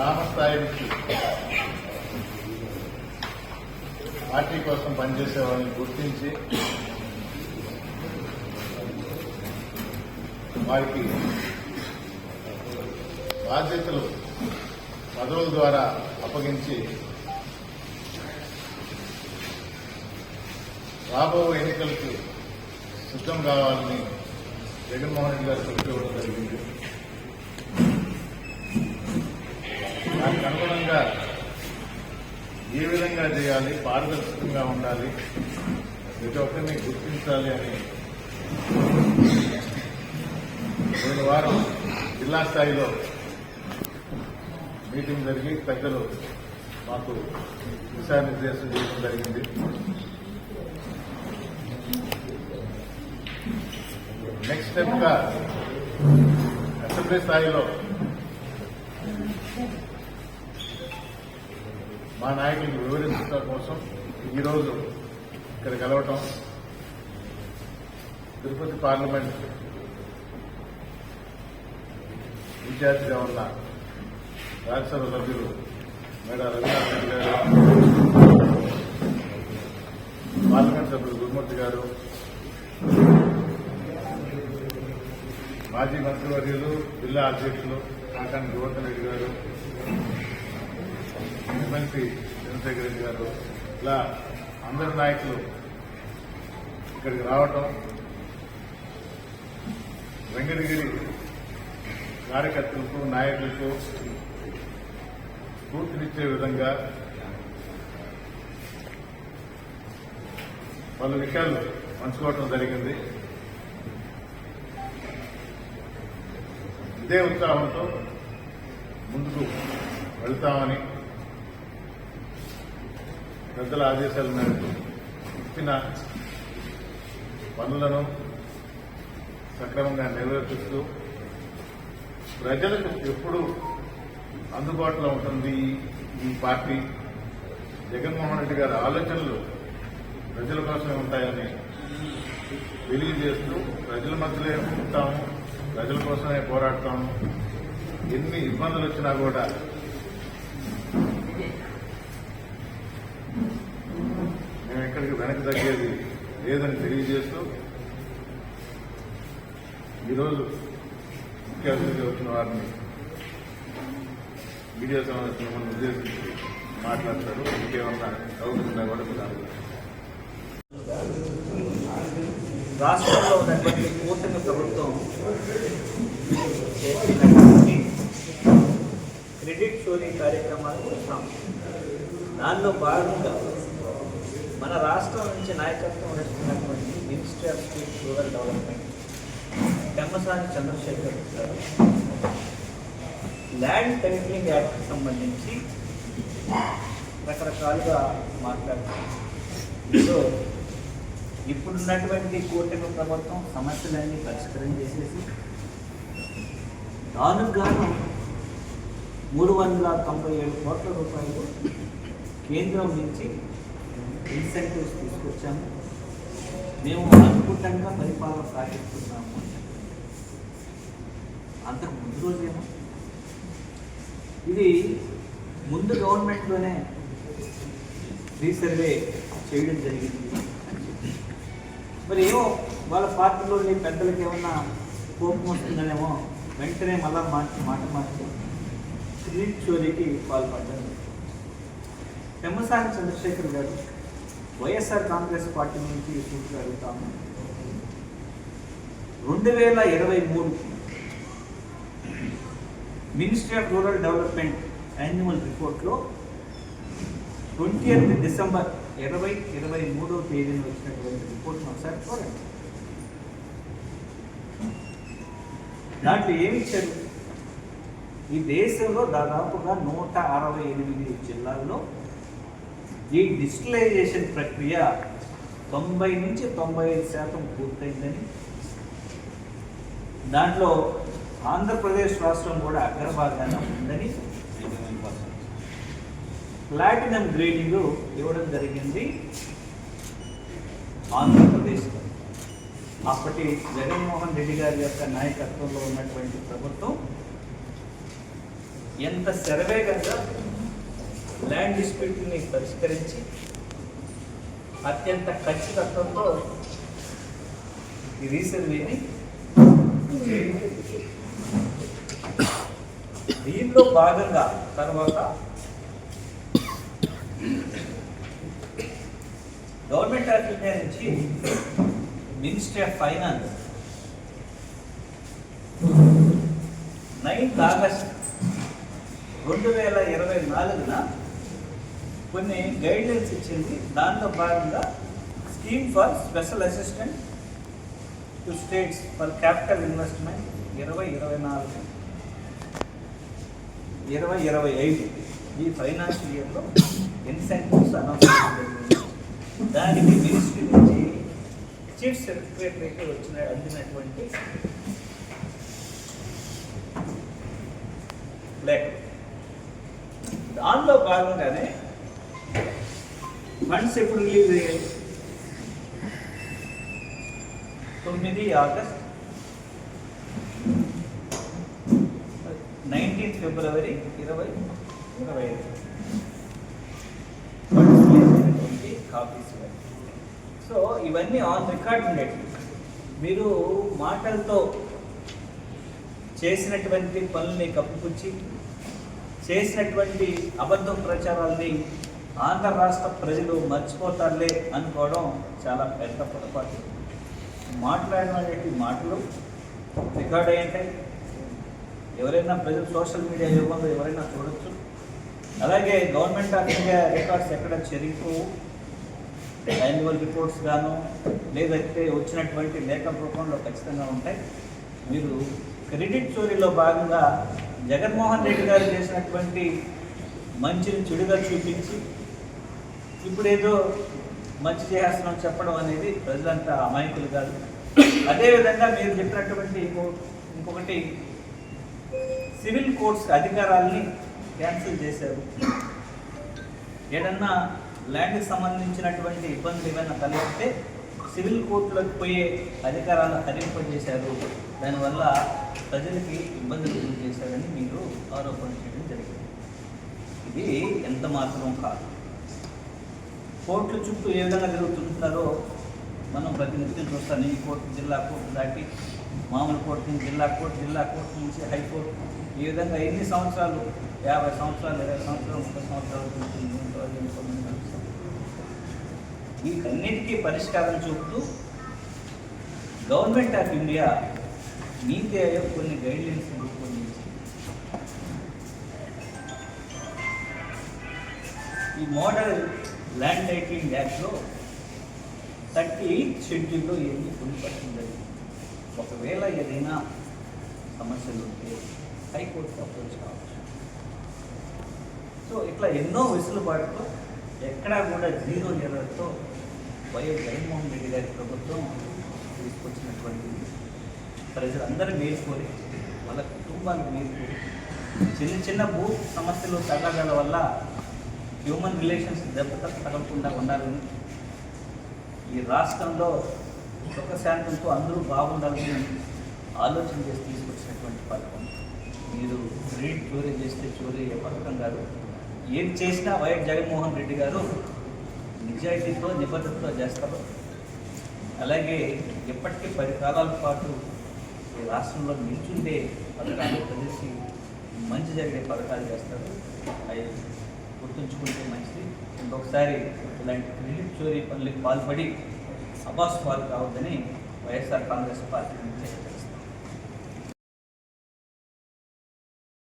గ్రామస్థాయి నుంచి పార్టీ కోసం పనిచేసే వాళ్ళని గుర్తించి వారికి బాధ్యతలు పదవుల ద్వారా అప్పగించి రాబో ఎన్నికలకు సిద్ధం కావాలని జగన్మోహన్ రెడ్డి గారు పిలుపుకోవడం జరిగింది. దానికి అనుగుణంగా ఏ విధంగా చేయాలి పారదర్శకంగా ఉండాలి ప్రతి ఒక్కరిని గుర్తించాలి అని రెండు వారం జిల్లా స్థాయిలో మీటింగ్ జరిగి పెద్దలు మాకు దిశానిర్దేశం చేయడం జరిగింది. నెక్స్ట్ స్టెప్గా అసెంబ్లీ స్థాయిలో మా నాయకులకు వివరించడం కోసం ఈరోజు ఇక్కడ కలవటం తిరుపతి పార్లమెంట్ ఇన్ఛార్జిగా ఉన్న రాజ్యసభ సభ్యులు మేడా రఘునాథ్ రెడ్డి గారు పార్లమెంట్ సభ్యులు గురుమూర్తి గారు మాజీ మంత్రివర్యులు జిల్లా అధ్యక్షులు కాకాని గోవర్ధన్ రెడ్డి గారు ఎమ్మెల్సీ చంద్రశేఖర్ రెడ్డి గారు ఇలా అందరి నాయకులు ఇక్కడికి రావటం వెంకటగిరి కార్యకర్తలకు నాయకులకు స్ఫూర్తినిచ్చే విధంగా పలు విషయాలు పంచుకోవటం జరిగింది. ఇదే ఉత్సాహంతో ముందుకు వెళ్తామని పెద్దల ఆదేశాల మేరకు ఇచ్చిన పనులను సక్రమంగా నెరవేర్పిస్తూ ప్రజలకు ఎప్పుడు అందుబాటులో ఉంటుంది ఈ- ఈ పార్టీ. జగన్మోహన్ రెడ్డి గారి ఆలోచనలు ప్రజల కోసమే ఉంటాయని తెలియజేస్తూ ప్రజల మధ్యలో ఉంటాము ప్రజల కోసమే పోరాడతాము. ఎన్ని ఇబ్బందులు వచ్చినా కూడా మేము ఎక్కడికి వెనక్కి తగ్గేది లేదని తెలియజేస్తూ ఈరోజు ముఖ్య అతిథి వచ్చిన వారిని మీడియా సమావేశంలో ఉద్దేశించి మాట్లాడతారు. ఇంకేమన్నా అవుతుందా కూడా మీరు రాష్ట్రంలో ఉన్నటువంటి కూటమి ప్రభుత్వం చేసినటువంటి క్రెడిట్ చోరీ కార్యక్రమాలు చూస్తాం దానిలో భాగంగా మన రాష్ట్రం నుంచి నాయకత్వం వహిస్తున్నటువంటి ministry of state rural development Pemmasani Chandrasekhar గారు. ల్యాండ్ టైటిలింగ్ యాక్ట్కి సంబంధించి రకరకాలుగా మాట్లాడుతున్నారు. ఇందులో ఇప్పుడున్నటువంటి కూటమి ప్రభుత్వం సమస్యలన్నీ పరిష్కారం చేసేసి దానికి గాను మూడు వందల తొంభై ఏడు కోట్ల రూపాయలు కేంద్రం నుంచి ఇన్సెంటివ్స్ తీసుకొచ్చాము. మేము అద్భుతంగా పరిపాలన సాగిస్తున్నాము అంతకు ముందు రోజేమో. ఇది ముందు గవర్నమెంట్లోనే రీసర్వే చేయడం జరిగింది మరి ఏమో వాళ్ళ పార్టీలోని పెద్దలకి ఏమన్నా కోపం వస్తుందనేమో వెంటనే మళ్ళా మాట మాట మార్చి క్రెడిట్ చోరీకి పాల్పడ్డారు పెమ్మసాని చంద్రశేఖర్ గారు వైఎస్ఆర్ కాంగ్రెస్ పార్టీ నుంచి సూట్లు అడుగుతాము రెండు వేల ఇరవై మూడు ministry of rural development annual రిపోర్ట్లో ట్వంటీ ఎయిత్ డిసెంబర్ ఇరవై ఇరవై మూడో తేదీన వచ్చినటువంటి రిపోర్ట్ ఒకసారి చూడండి. దాంట్లో ఏమి ఇచ్చారు? ఈ దేశంలో దాదాపుగా నూట అరవై ఎనిమిది జిల్లాల్లో ఈ డిజిటలైజేషన్ ప్రక్రియ తొంభై నుంచి తొంభై ఐదు శాతం పూర్తయిందని. దాంట్లో ఆంధ్రప్రదేశ్ రాష్ట్రం కూడా అగ్రభాగాన ఉందని ప్లాటినం గ్రేడింగ్ ఇవ్వడం జరిగింది ఆంధ్రప్రదేశ్. అప్పటి జగన్మోహన్ రెడ్డి గారి యొక్క నాయకత్వంలో ఉన్నటువంటి ప్రభుత్వం ఎంత శరవేగంగా ల్యాండ్ డిస్ప్యూట్ని పరిష్కరించి అత్యంత ఖచ్చితత్వంతో ఈ రీసర్వేని దీనిలో భాగంగా తర్వాత గవర్నమెంట్ ఆఫ్ ఇండియా నుంచి ministry of finance ninth August రెండు వేల ఇరవై నాలుగున కొన్ని గైడ్లైన్స్ ఇచ్చింది. దాంట్లో భాగంగా scheme for special assistant to states for capital investment ఇరవై ఇరవై నాలుగు ఇరవై ఇరవై ఐదు ఈ ఫైనాన్షియల్ ఇయర్లో ఇన్సెంటివ్స్ అనౌన్స్ దానికి మినిస్ట్రీ నుంచి చీఫ్ సెక్రటరీకి వచ్చిన అందినటువంటి లేఖ దానిలో భాగంగానే ఫండ్స్ ఎప్పుడు రిలీజ్ అయ్యాయి? తొమ్మిది ఆగస్ట్ నైన్టీన్త్ ఫిబ్రవరి ఇరవై ఇరవై ఐదు. కాపీస్ సో ఇవన్నీ ఆన్ రికార్డ్ ఉండేవి మీరు మాటలతో చేసినటువంటి పనుల్ని కప్పుపుచ్చి చేసినటువంటి అబద్ధం ప్రచారాల్ని ఆంధ్ర రాష్ట్ర ప్రజలు మర్చిపోతారులే అనుకోవడం చాలా పెద్ద పొరపాటు. మాట్లాడినటువంటి మాటలు రికార్డ్ అయి ఉంటాయి ఎవరైనా ప్రజలు సోషల్ మీడియా యుగంలో ఎవరైనా చూడొచ్చు. అలాగే గవర్నమెంట్ ఆఫ్ ఇండియా రికార్డ్స్ ఎక్కడ చెరిగిపోవు. యాన్యువల్ రిపోర్ట్స్ గాను లేదంటే వచ్చినటువంటి లేఖ రూపంలో ఖచ్చితంగా ఉంటాయి. మీరు క్రెడిట్ చోరీలో భాగంగా జగన్మోహన్ రెడ్డి గారు చేసినటువంటి మంచిని చెడుగా చూపించి ఇప్పుడేదో మంచి చేస్తున్నాం చెప్పడం అనేది ప్రజలంతా అమాయకులు కాదు. అదేవిధంగా మీరు చెప్పినటువంటి ఇంకో ఇంకొకటి సివిల్ కోర్ట్స్ అధికారాల్ని క్యాన్సిల్ చేశారు. ఏదన్నా ల్యాండ్కి సంబంధించినటువంటి ఇబ్బందులు ఏమైనా తలెత్తే సివిల్ కోర్టులకు పోయే అధికారాలు హరింపజేశారు దానివల్ల ప్రజలకి ఇబ్బందులు గురి చేశారని మీరు ఆరోపణ చేయడం జరిగింది. ఇది ఎంత మాత్రం కాదు. కోర్టుల చుట్టూ ఏ విధంగా జరుగుతుంటున్నారో మనం ప్రతినిత్యం చూస్తాను ఈ కోర్టు జిల్లా కోర్టు దాటి మామూలు కోర్టు నుంచి జిల్లా కోర్టు జిల్లా కోర్టు నుంచి హైకోర్టు ఈ విధంగా ఎన్ని సంవత్సరాలు? యాభై సంవత్సరాలు ఇరవై సంవత్సరాలు ముప్పై సంవత్సరాలు. వీటన్నిటికీ పరిష్కారం చూపుతూ గవర్నమెంట్ ఆఫ్ ఇండియా నీతి ఆయోగ్ కొన్ని గైడ్లైన్స్ రూపొందించి ఈ మోడల్ ల్యాండ్ టైటిలింగ్ యాక్ట్లో థర్టీ ఎయిత్ షెడ్యూల్లో ఏమి పొందుపరచడం జరిగింది ఒకవేళ ఏదైనా సమస్యలు ఉంటే హైకోర్టుకు అప్రోచ్ కావచ్చు. సో ఇట్లా ఎన్నో వెసులుబాటుతో ఎక్కడా కూడా జీరో ఎర్రర్తో వైఎస్ జగన్మోహన్ రెడ్డి గారి ప్రభుత్వం తీసుకొచ్చినటువంటి ప్రజలందరూ మేల్కొని వాళ్ళ కుటుంబానికి మేల్కొని చిన్న చిన్న భూ సమస్యలు తగ్గగల వల్ల హ్యూమన్ రిలేషన్స్ దెబ్బత తగలకుండా ఉండాలని ఈ రాష్ట్రంలో సుఖశాంతంతో అందరూ బాగుండాలని ఆలోచన చేసి తీసుకొచ్చినటువంటి పథకం. మీరు రీడ్ చోరీ చేస్తే చోరీ అయ్యే పథకం కాదు ఏది చేసినా వైఎస్ జగన్మోహన్ రెడ్డి గారు నిజాయితీతో నిబద్ధతతో చేస్తారు. అలాగే ఇప్పటికీ పది కాలాల పాటు ఈ రాష్ట్రంలో నిల్చుండే పథకాలు కలిసి మంచి జరిగే పథకాలు చేస్తారు. అవి గుర్తుంచుకుంటే మంచిది. ఇంకొకసారి ఇలాంటి క్రెడిట్ చోరీ పనులకు పాల్పడి అబాస్ పాలు కావద్దని వైఎస్ఆర్ కాంగ్రెస్ పార్టీ నుంచి